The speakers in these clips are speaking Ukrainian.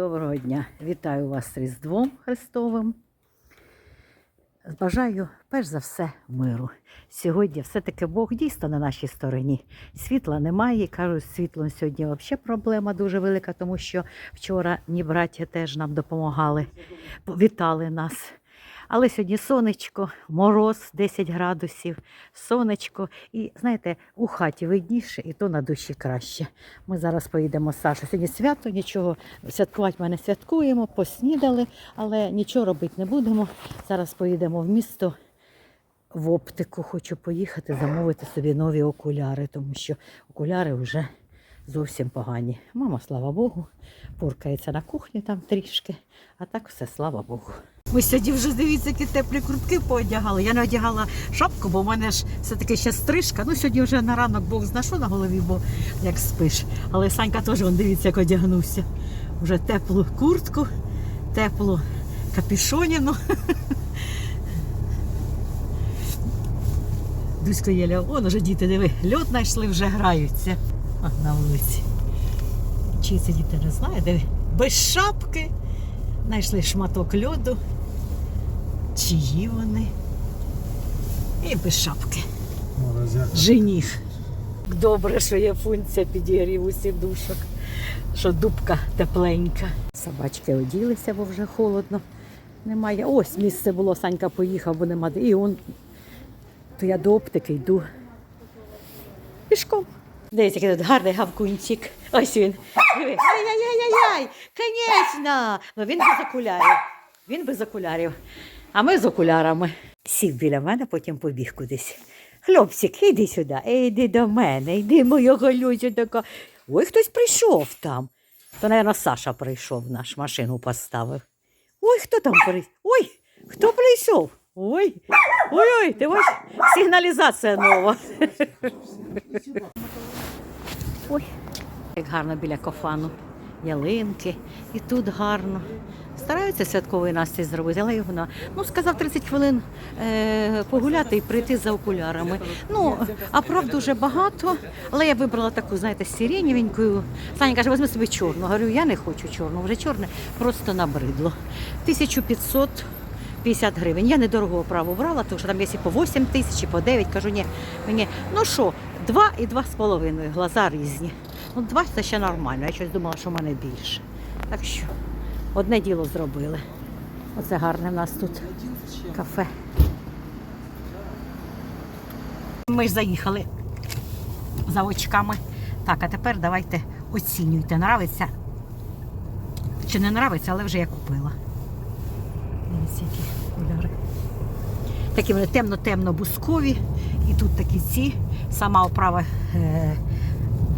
доброго дня. Вітаю вас з Різдвом Христовим. Бажаю перш за все миру. Сьогодні все-таки Бог дійсно на нашій стороні. Світла немає. Кажуть, з світлом сьогодні взагалі проблема дуже велика, тому що вчора ні браття теж нам допомагали, вітали нас. Але сьогодні сонечко, мороз 10 градусів, сонечко. І знаєте, у хаті видніше, і то на душі краще. Ми зараз поїдемо з Сашою. Сьогодні свято, нічого святкувати ми не святкуємо, поснідали, але нічого робити не будемо. Зараз поїдемо в місто в оптику. Хочу поїхати замовити собі нові окуляри, тому що окуляри вже зовсім погані. Мама, слава Богу, поркається на кухні там трішки, а так все, слава Богу. Ми сьогодні вже дивіться, які теплі куртки поодягали. Я не одягала шапку, бо в мене ж все-таки ще стрижка. Ну, сьогодні вже на ранок Бог зна що на голові, бо як спиш. Але Санька теж, он, дивіться, як одягнувся. Вже теплу куртку, теплу капішоніну. Дусько Єля, он уже діти, диви, льот знайшли, вже граються а, на вулиці. Чи це діти не знає, диви, без шапки. Знайшли шматок льоду. Чиї вони? І без шапки. Жених. Добре, що є функція підігріву сідушок, що дубка тепленька. Собачки оділися, бо вже холодно. Немає. Ось місце було, Санька поїхав, бо нема. І он, то я до оптики йду пішком. Дивіться, який тут гарний гавкунчик. Ось він. Диви. Ай-яй-яй-яй-яй! Конечно! Ну він без окулярів. Він без окулярів. А ми з окулярами. Сів біля мене, потім побіг кудись. Хлопчик, іди сюди, іди до мене, іди моя галюся така. Ой, хтось прийшов там. То, мабуть, Саша прийшов, наш машину поставив. Ой, хто там прийшов? Ой, хто прийшов? Ой, ой, ой, ти бачиш, сигналізація нова. Ой, як гарно біля кофану. Ялинки, і тут гарно. Стараються святковий настрій зробити, але його на ну сказав 30 хвилин е, погуляти і прийти за окулярами. Ну а прав дуже багато, але я вибрала таку, знаєте, сиренєвеньку. Саня каже, візьми собі чорну. Говорю, я не хочу чорну, вже чорне просто набридло. 1550 гривень. Я недорого оправу брала, тому що там є і по 8 тисяч, і по 9. Кажу, ні, мені, ну що, два і два з половиною, глаза різні. Ну, два це ще нормально. Я щось думала, що в мене більше. Так що одне діло зробили. Оце гарне в нас тут кафе. Ми ж заїхали за очками. Так, а тепер давайте оцінюйте. Нравиться чи не нравиться, але вже я купила. Ось які кольори. Такі вони темно-темно бускові. І тут такі ці. Сама оправа е,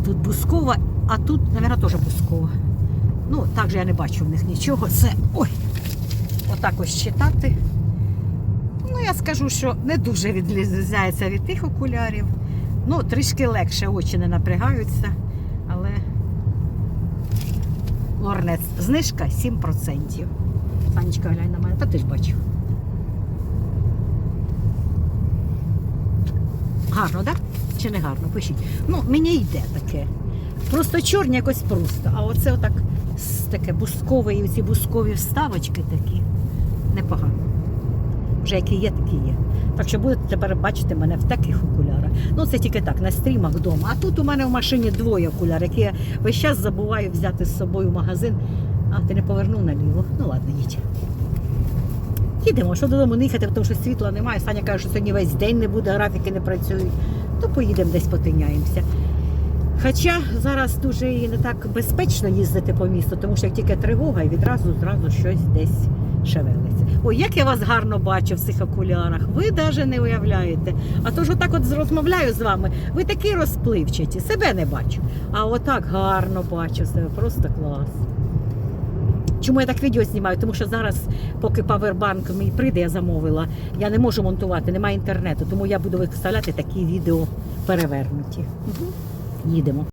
тут бускова, а тут, мабуть, теж бускова. Ну, так же я не бачу в них нічого. Це ой! Отак ось читати. Ну, я скажу, що не дуже відрізняється від тих окулярів. Ну, трішки легше, очі не напрягаються, але лорнець. Знижка 7%. Санечка, глянь на мене, та ти ж бачив. Гарно, так? Чи не гарно? Пишіть. Ну, мені йде таке. Просто чорні якось просто. А оце отак таке бускове, ці бускові вставочки такі. Непогано. Вже які є, такі є. Так що будете тепер бачити мене в таких окулярах. Ну, це тільки так, на стрімах вдома. А тут у мене в машині двоє окуляр, які я весь час забуваю взяти з собою в магазин. А, ти не повернув наліво. Ну ладно, їдь. Їдемо, що додому не їхати, тому що світла немає. Саня каже, що сьогодні весь день не буде, графіки не працюють. То поїдемо десь потиняємося. Хоча зараз дуже і не так безпечно їздити по місту, тому що як тільки тривога, і відразу зразу щось десь шевелиться. Ой, як я вас гарно бачу в цих окулярах, ви навіть не уявляєте. А то ж отак от розмовляю з вами, ви такі розпливчаті, себе не бачу. А отак гарно бачу себе, просто клас. Чому я так відео знімаю? Тому що зараз, поки павербанк мій прийде, я замовила, я не можу монтувати, немає інтернету, тому я буду виставляти такі відео перевернуті. Угу. Їдемо.